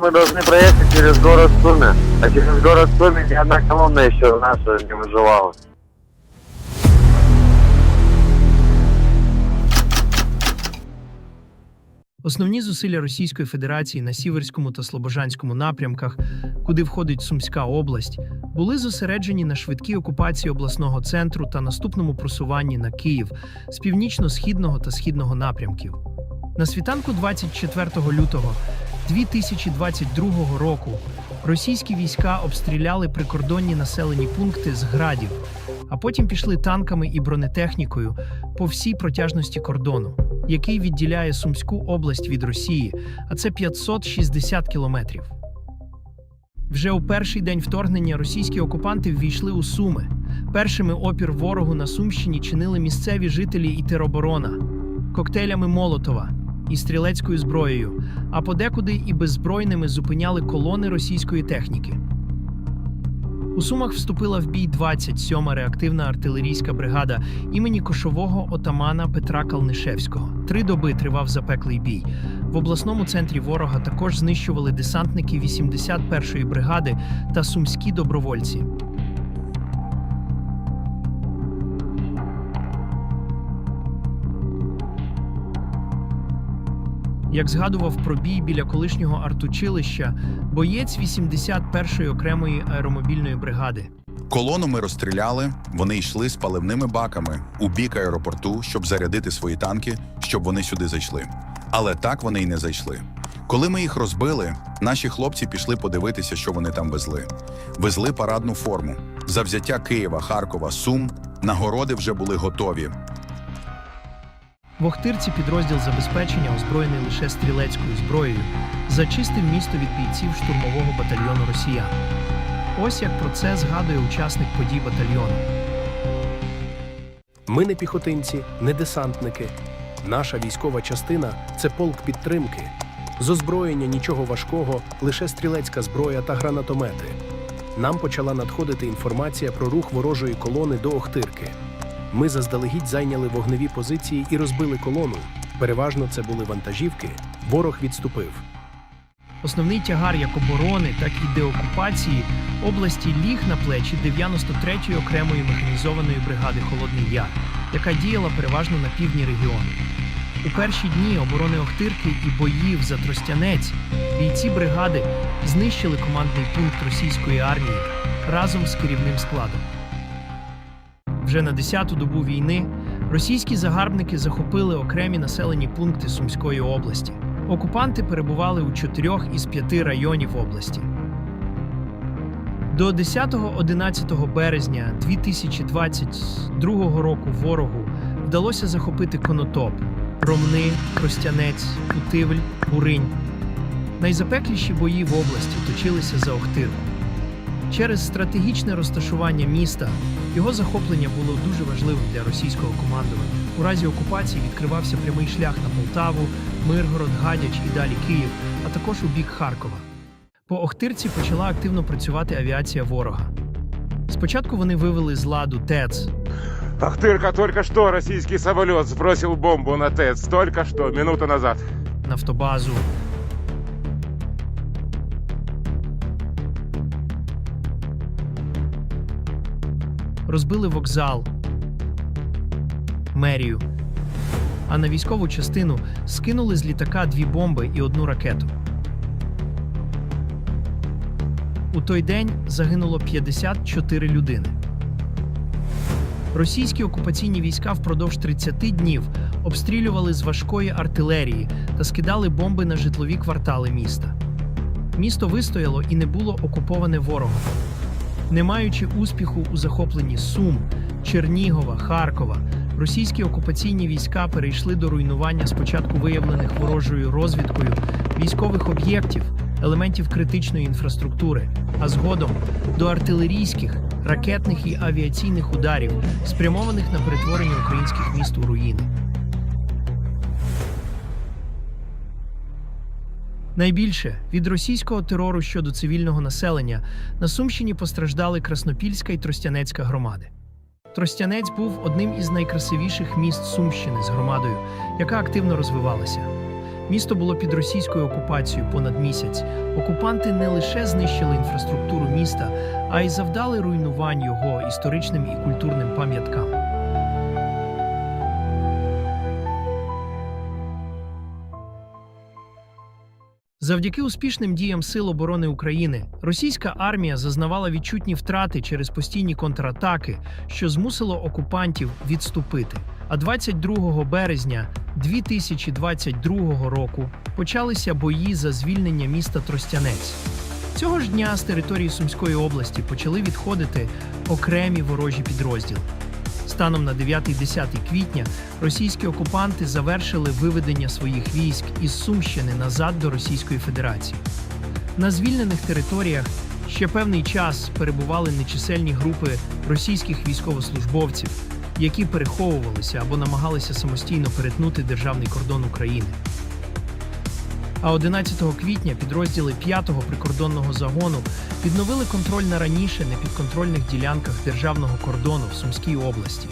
мы должны проехать через город Суми. А через город Суми ни одна колонна еще наша не выживала. Основні зусилля Російської Федерації на Сіверському та Слобожанському напрямках, куди входить Сумська область, були зосереджені на швидкій окупації обласного центру та наступному просуванні на Київ з північно-східного та східного напрямків. На світанку 24 лютого 2022 року російські війська обстріляли прикордонні населені пункти з градів, а потім пішли танками і бронетехнікою по всій протяжності кордону, який відділяє Сумську область від Росії, а це 560 кілометрів. Вже у перший день вторгнення російські окупанти ввійшли у Суми. Першими опір ворогу на Сумщині чинили місцеві жителі і тероборона коктейлями Молотова і стрілецькою зброєю, а подекуди і беззбройними зупиняли колони російської техніки. У Сумах вступила в бій 27-ма реактивна артилерійська бригада імені кошового отамана Петра Калнишевського. Три доби тривав запеклий бій. В обласному центрі ворога також знищували десантники 81-ї бригади та сумські добровольці. Як згадував про бій біля колишнього артучилища, боєць 81-ї окремої аеромобільної бригади. Колону ми розстріляли. Вони йшли з паливними баками у бік аеропорту, щоб зарядити свої танки, щоб вони сюди зайшли. Але так вони й не зайшли. Коли ми їх розбили, наші хлопці пішли подивитися, що вони там везли. Везли парадну форму. За взяття Києва, Харкова, Сум нагороди вже були готові. В Охтирці підрозділ забезпечення, озброєний лише стрілецькою зброєю, зачистив місто від бійців штурмового батальйону росіян. Ось як про це згадує учасник подій батальйону. Ми не піхотинці, не десантники. Наша військова частина це полк підтримки. З озброєння нічого важкого, лише стрілецька зброя та гранатомети. Нам почала надходити інформація про рух ворожої колони до Охтирки. Ми заздалегідь зайняли вогневі позиції і розбили колону. Переважно це були вантажівки. Ворог відступив. Основний тягар як оборони, так і деокупації області ліг на плечі 93-ї окремої механізованої бригади Холодний Яр, яка діяла переважно на півдні регіону. У перші дні оборони Охтирки і боїв за Тростянець бійці бригади знищили командний пункт російської армії разом з керівним складом. Вже на 10-ту добу війни російські загарбники захопили окремі населені пункти Сумської області. Окупанти перебували у чотирьох із п'яти районів області. До 10-11 березня 2022 року ворогу вдалося захопити Конотоп, Ромни, Тростянець, Путивль, Буринь. Найзапекліші бої в області точилися за Охтирку. Через стратегічне розташування міста його захоплення було дуже важливим для російського командування. У разі окупації відкривався прямий шлях на Полтаву, Миргород, Гадяч і далі Київ, а також у бік Харкова. По Охтирці почала активно працювати авіація ворога. Спочатку вони вивели з ладу ТЕЦ, Ахтырка, только что российский самолет сбросил бомбу на ТЭЦ. Только что, минуту назад. нафтобазу, розбили вокзал, мерію. А на військову частину скинули з літака дві бомби і одну ракету. У той день загинуло 54 людини. Російські окупаційні війська впродовж 30 днів обстрілювали з важкої артилерії та скидали бомби на житлові квартали міста. Місто вистояло і не було окуповане ворогом. Не маючи успіху у захопленні Сум, Чернігова, Харкова, російські окупаційні війська перейшли до руйнування спочатку виявлених ворожою розвідкою військових об'єктів, елементів критичної інфраструктури, а згодом до артилерійських, ракетних і авіаційних ударів, спрямованих на перетворення українських міст у руїни. Найбільше від російського терору щодо цивільного населення на Сумщині постраждали Краснопільська і Тростянецька громади. Тростянець був одним із найкрасивіших міст Сумщини з громадою, яка активно розвивалася. Місто було під російською окупацією понад місяць. Окупанти не лише знищили інфраструктуру міста, а й завдали руйнувань його історичним і культурним пам'яткам. Завдяки успішним діям Сил оборони України російська армія зазнавала відчутні втрати через постійні контратаки, що змусило окупантів відступити. А 22 березня 2022 року почалися бої за звільнення міста Тростянець. Цього ж дня з території Сумської області почали відходити окремі ворожі підрозділи. Станом на 9-10 квітня російські окупанти завершили виведення своїх військ із Сумщини назад до Російської Федерації. На звільнених територіях ще певний час перебували нечисельні групи російських військовослужбовців, які переховувалися або намагалися самостійно перетнути державний кордон України. А 11 квітня підрозділи 5-го прикордонного загону відновили контроль на раніше непідконтрольних ділянках державного кордону в Сумській області.